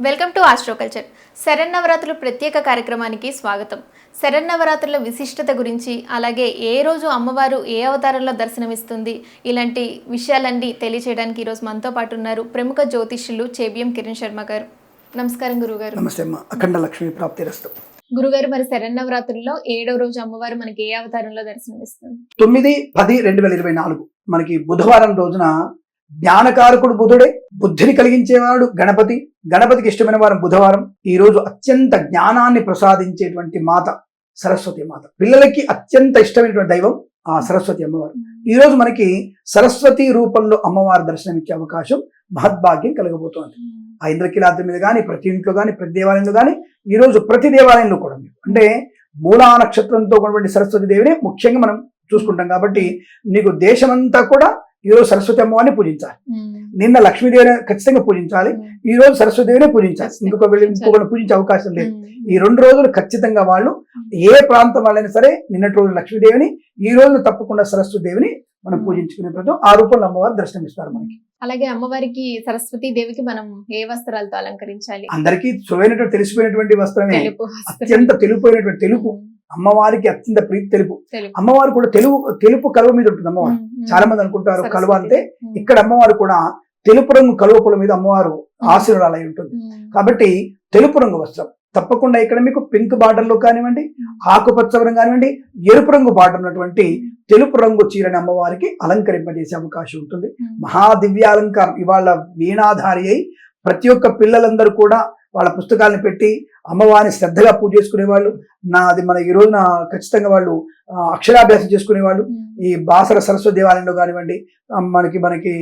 Welcome to ఆస్ట్రోకల్చర్. శరన్నవరాత్రులు ప్రత్యేక కార్యక్రమానికి స్వాగతం. శరన్నవరాత్రుల విశిష్టత గురించి అలాగే ఏ రోజు అమ్మవారు ఏ అవతారంలో దర్శనమిస్తుంది ఇలాంటి విషయాలన్నీ తెలియచేయడానికి ఈరోజు మనతో పాటు ఉన్నారు ప్రముఖ జ్యోతిష్యులు చేబియం కిరణ్ శర్మ గారు. నమస్కారం గురుగారు. నమస్తే అఖండ లక్ష్మి ప్రాప్తిరస్తు గురుగారు మరి శరన్నవరాత్రుల్లో ఏడవ రోజు అమ్మవారు మనకి ఏ అవతారంలో దర్శనమిస్తుంది? తొమ్మిది పది రెండు వేల ఇరవై నాలుగు. మనకి బుధవారం రోజున జ్ఞానకారకుడు బుధుడే బుద్ధిని కలిగించేవాడు గణపతి. గణపతికి ఇష్టమైన వారం బుధవారం. ఈ రోజు అత్యంత జ్ఞానాన్ని ప్రసాదించేటువంటి మాత సరస్వతి మాత. పిల్లలకి అత్యంత ఇష్టమైనటువంటి దైవం ఆ సరస్వతి అమ్మవారు. ఈ రోజు మనకి సరస్వతి రూపంలో అమ్మవారి దర్శనం ఇచ్చే అవకాశం మహద్భాగ్యం కలగబోతోంది. ఆ ఇంద్రకీలాద్రి మీద కానీ ప్రతి ఇంట్లో కానీ ప్రతి దేవాలయంలో కానీ ఈ రోజు ప్రతి దేవాలయంలో కూడా మీకు అంటే మూలా నక్షత్రంతో ఉన్నటువంటి సరస్వతి దేవిని ముఖ్యంగా మనం చూసుకుంటాం కాబట్టి నీకు దేశమంతా కూడా ఈ రోజు సరస్వతి అమ్మవారిని పూజించాలి. నిన్న లక్ష్మీదేవిని ఖచ్చితంగా పూజించాలి. ఈ రోజు సరస్వతి దేవిని పూజించాలి ఇంకొక వెళ్ళి ఇంకొకరు పూజించే అవకాశం లేదు. ఈ రెండు రోజులు ఖచ్చితంగా వాళ్ళు ఏ ప్రాంతం వాళ్ళైనా సరే నిన్నటి రోజు లక్ష్మీదేవిని ఈ రోజు తప్పకుండా సరస్వతి దేవిని మనం పూజించుకునే ప్రతి ఆ రూపంలో అమ్మవారు దర్శనమిస్తారు మనకి. అలాగే అమ్మవారికి సరస్వతి దేవికి మనం ఏ వస్త్రాలతో అలంకరించాలి? అందరికీ సువైనటువంటి తెలిసిపోయినటువంటి వస్త్రమే. అత్యంత తెలుపోయినటువంటి తెలుపు. అమ్మవారికి అత్యంత ప్రీతి తెలుపు. తెలుపు. అమ్మవారు కూడా తెలుగు తెలుపు కలువ మీద ఉంటుంది అమ్మవారు. చాలా మంది అనుకుంటారు కలువ అంటే ఇక్కడ అమ్మవారు కూడా తెలుపు రంగు కలువ పొల మీద అమ్మవారు ఆశీర్వాదాలు అయి ఉంటుంది కాబట్టి తెలుపు రంగు వస్త్రం. తప్పకుండా ఇక్కడ మీకు పింక్ బార్డర్లో కానివ్వండి ఆకుపచ్చ రంగు కానివ్వండి ఎరుపు రంగు బార్డర్ ఉన్నటువంటి తెలుపు రంగు చీరని అమ్మవారికి అలంకరింపజేసే అవకాశం ఉంటుంది. మహాదివ్యాలంకారం ఇవాళ వీణాధారి అయి ప్రతి ఒక్క పిల్లలందరూ కూడా వాళ్ళ పుస్తకాలను పెట్టి అమ్మవారిని శ్రద్ధగా పూజ చేసుకునేవాళ్ళు నా అది మన ఈ రోజున ఖచ్చితంగా వాళ్ళు అక్షరాభ్యాసం చేసుకునేవాళ్ళు. ఈ బాసర సరస్వతి దేవాలయంలో కానివ్వండి మనకి మనకి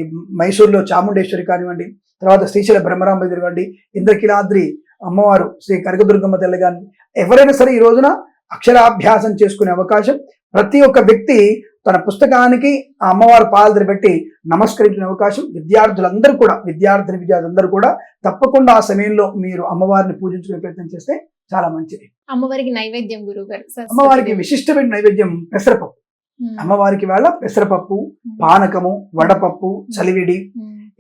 మైసూరులో చాముండేశ్వరి కానివ్వండి తర్వాత శ్రీశైల బ్రహ్మరాంబ కానివ్వండి ఇంద్రకిలాద్రి అమ్మవారు శ్రీ కనకదుర్గమ్మ తల్లి కానీ ఎవరైనా సరే ఈ రోజున అక్షరాభ్యాసం చేసుకునే అవకాశం ప్రతి ఒక్క వ్యక్తి తన పుస్తకానికి ఆ అమ్మవారు పాదలు పెట్టి నమస్కరించిన అవకాశం విద్యార్థులందరూ కూడా విద్యార్థిని విద్యార్థులందరూ కూడా తప్పకుండా ఆ సమయంలో మీరు అమ్మవారిని పూజించుకునే ప్రయత్నం చేస్తే చాలా మంచిది. అమ్మవారికి నైవేద్యం గురువు గారు అమ్మవారికి విశిష్టమైన నైవేద్యం పెసరపప్పు. అమ్మవారికి వేళ పెసరపప్పు పానకము వడపప్పు చలివిడి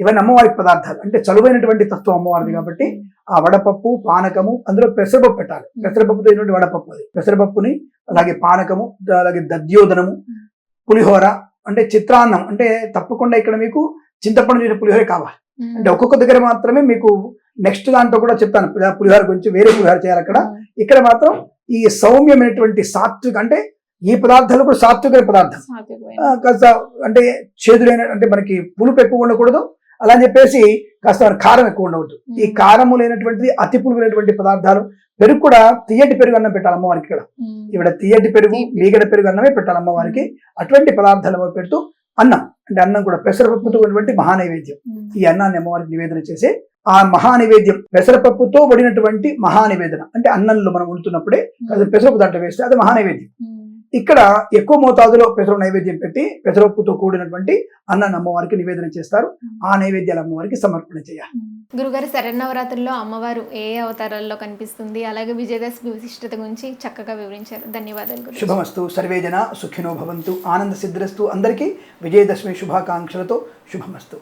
ఇవన్నీ అమ్మవారికి పదార్థాలు. అంటే చలువైనటువంటి తత్వం అమ్మవారిది కాబట్టి ఆ వడపప్పు పానకము అందులో పెసరపప్పు పెట్టాలి. పెసరపప్పుతో వడపప్పు అది. పెసరపప్పుని అలాగే పానకము అలాగే దద్యోదనము పులిహోర అంటే చిత్రాన్నం అంటే తప్పకుండా ఇక్కడ మీకు చింతపండు చేసిన పులిహోర కావాలి. అంటే ఒక్కొక్క దగ్గర మాత్రమే మీకు నెక్స్ట్ దాంట్లో కూడా చెప్తాను. పులి- పులిహోర గురించి వేరే పులిహోర చేయాలి అక్కడ. ఇక్కడ మాత్రం ఈ సౌమ్యమైనటువంటి సాత్విక అంటే ఈ పదార్థాలు కూడా సాత్విక పదార్థం. కాస్త అంటే చేదులైన అంటే మనకి పులుపు ఎక్కువ ఉండకూడదు. అలా అని చెప్పేసి కాస్త కారం ఎక్కువ ఉండకూడదు ఈ కారము లేనటువంటిది అతి పులుపులైనటువంటి పదార్థాలు పెరుగు కూడా తీయటి పెరుగు అన్నం పెట్టాలి అమ్మవారికి ఇక్కడ. ఇక్కడ తీయటి పెరుగు. మీగడ పెరుగు అన్నమే పెట్టాలి అమ్మవారికి. అటువంటి పదార్థాలు పెడుతూ అన్నం అంటే అన్నం కూడా పెసరపప్పుతో ఉన్నటువంటి మహానైవేద్యం. ఈ అన్నాన్ని అమ్మవారికి నివేదన చేసి ఆ మహానివేద్యం పెసరపప్పుతో వడినటువంటి మహానివేదన అంటే అన్నంలో మనం వండుతున్నప్పుడే అది పెసరపప్పు దాంట్లో వేస్తే అది మహానైవేద్యం. ఇక్కడ ఎక్కువ మోతాదులో పెసర నైవేద్యం పెట్టి పెసరపప్పుతో కూడినటువంటి అన్నాన్ని అమ్మవారికి నివేదన చేస్తారు. ఆ నైవేద్యాలు అమ్మవారికి సమర్పణ చేయాలి. గురుగారు శరన్నవరాత్రుల్లో అమ్మవారు ఏ అవతారాల్లో కనిపిస్తుంది? అలాగే విజయదశమి విశిష్టత గురించి చక్కగా వివరించారు. ధన్యవాదాలు శుభమస్తు. సర్వేజన సుఖినో భవంతు. ఆనంద సిద్ధిరస్తు. అందరికీ విజయదశమి శుభాకాంక్షలతో శుభమస్తు.